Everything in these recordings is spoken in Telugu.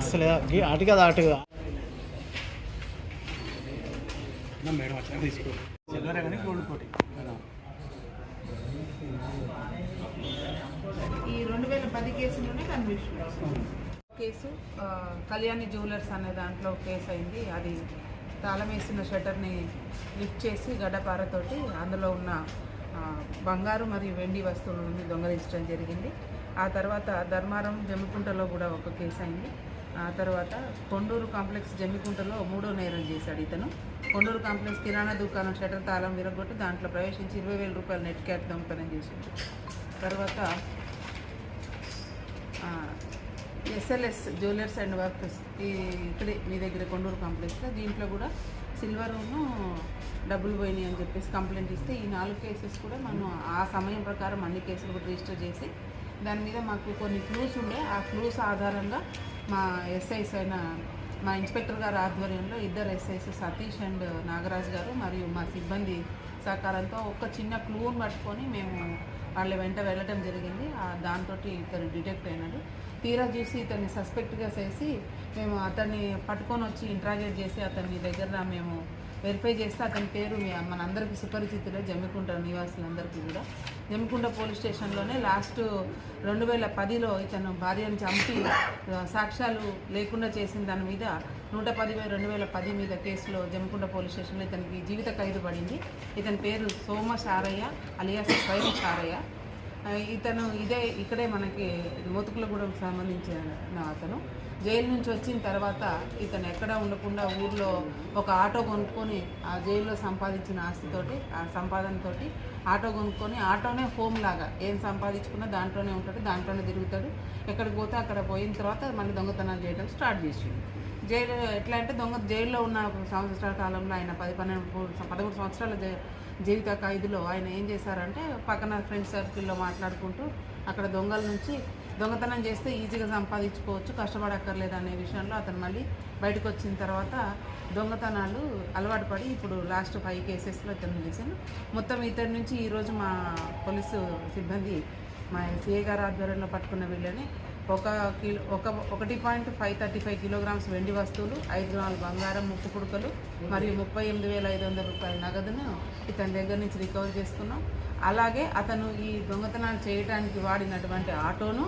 అసలు అటు కదా అటు మేడం అట్లా తీసుకో సిల్వర్ కానీ గోల్డ్ కోటి ఈ రెండు వేల పది కేసులోనే కన్విక్షన్. కేసు కళ్యాణి జ్యువెలర్స్ అనే దాంట్లో కేసు అయింది. అది తాళం వేసిన షట్టర్ని లిఫ్ట్ చేసి గడ్డపారతోటి అందులో ఉన్న బంగారు మరియు వెండి వస్తువులను దొంగలించడం జరిగింది. ఆ తర్వాత ధర్మారం జమ్మికుంటలో కూడా ఒక కేసు అయింది. ఆ తర్వాత కొండూరు కాంప్లెక్స్ జమ్మికుంటలో మూడో నేరం చేశాడు ఇతను. కొండూరు కాంప్లెక్స్ కిరాణా దుకాణం షట్టర్ తాళం విరగొట్టి దాంట్లో ప్రవేశించి ఇరవై వేల రూపాయల నెట్ క్యాట్ దొంగతనం చేసింది తర్వాత ఎస్ఎల్ఎస్ జ్యువెలర్స్ అండ్ వర్కర్స్ ఈ ఇక్కడే మీ దగ్గర కొండూరు కాంప్లెక్స్లో దీంట్లో కూడా సిల్వరును డబ్బులు పోయినాయి అని చెప్పేసి కంప్లైంట్ ఇస్తే ఈ నాలుగు కేసెస్ కూడా మనం ఆ సమయం ప్రకారం అన్ని కేసులు కూడా రిజిస్టర్ చేసి దాని మీద మాకు కొన్ని క్లూస్ ఉండే ఆ క్లూస్ ఆధారంగా మా ఎస్ఐస్ అయిన మా ఇన్స్పెక్టర్ గారి ఆధ్వర్యంలో ఇద్దరు ఎస్ఐస్ సతీష్ అండ్ నాగరాజ్ గారు మరియు మా సిబ్బంది సహకారంతో ఒక చిన్న క్లూని పట్టుకొని మేము వాళ్ళ వెంట వెళ్ళటం జరిగింది. దాంతో ఇతను డిటెక్ట్ అయినాడు. తీరా చూసి ఇతన్ని సస్పెక్ట్గా చేసి మేము అతన్ని పట్టుకొని వచ్చి ఇంట్రాగేట్ చేసి అతని దగ్గర మేము వెరిఫై చేస్తే అతని పేరు మనందరికీ సుపరిచితులే జమ్మికుంట నివాసులందరికీ కూడా. జమ్మికుంట పోలీస్ స్టేషన్లోనే లాస్ట్ రెండు వేల పదిలో ఇతను భార్యను చంపి సాక్ష్యాలు లేకుండా చేసిన దాని మీద నూట పది రెండు వేల పది మీద కేసులో జమ్మికుంట పోలీస్ స్టేషన్లో ఇతనికి జీవిత ఖైదు పడింది. ఇతని పేరు సోమ సారయ్య అలియాస్ స్వయం సారయ్య. ఇతను ఇదే ఇక్కడే మనకి మోతుకులగూడెం సంబంధించిన అతను. జైలు నుంచి వచ్చిన తర్వాత ఇతను ఎక్కడ ఉండకుండా ఊర్లో ఒక ఆటో కొనుక్కొని ఆ జైల్లో సంపాదించిన ఆస్తితోటి ఆ సంపాదనతోటి ఆటో కొనుక్కొని ఆటోనే హోమ్ లాగా. ఏం సంపాదించుకున్నా దాంట్లోనే ఉంటాడు దాంట్లోనే తిరుగుతాడు. ఎక్కడికి పోతే అక్కడ పోయిన తర్వాత మళ్ళీ దొంగతనాలు చేయడం స్టార్ట్ చేసిండు. జైలు ఎట్లా అంటే దొంగ జైల్లో ఉన్న సంవత్సరాల కాలంలో ఆయన పది పన్నెండు పదమూడు సంవత్సరాల జీవిత ఖైదులో ఆయన ఏం చేశారంటే పక్కన ఫ్రెండ్స్ సర్కిల్లో మాట్లాడుకుంటూ అక్కడ దొంగల నుంచి దొంగతనం చేస్తే ఈజీగా సంపాదించుకోవచ్చు కష్టపడక్కర్లేదు అనే విషయంలో అతను మళ్ళీ బయటకు వచ్చిన తర్వాత దొంగతనాలు అలవాటు పడి ఇప్పుడు లాస్ట్ ఫైవ్ కేసెస్లో అతను చేశాను మొత్తం ఇతడి నుంచి ఈరోజు మా పోలీసు సిబ్బంది మా సిఏ గారు ఆధ్వర్యంలో పట్టుకున్న వీళ్ళని ఒక కిలో ఒక ఒకటి point five thirty five kilograms వెండి వస్తువులు ఐదు గ్రాముల బంగారం ముక్కు పుడకలు మరియు ముప్పై ఎనిమిది వేల ఐదు వందల రూపాయల నగదును ఇతని దగ్గర నుంచి రికవర్ చేసుకున్నాం. అలాగే అతను ఈ దొంగతనాలు చేయడానికి వాడినటువంటి ఆటోను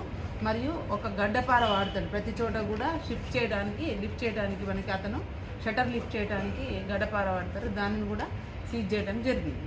మరియు ఒక గడ్డపార వాడతాడు. ప్రతి చోట కూడా షిఫ్ట్ చేయడానికి లిఫ్ట్ చేయడానికి మనకి అతను షటర్ లిఫ్ట్ చేయడానికి గడ్డపార వాడతారు. దానిని కూడా సీజ్ చేయడం జరిగింది.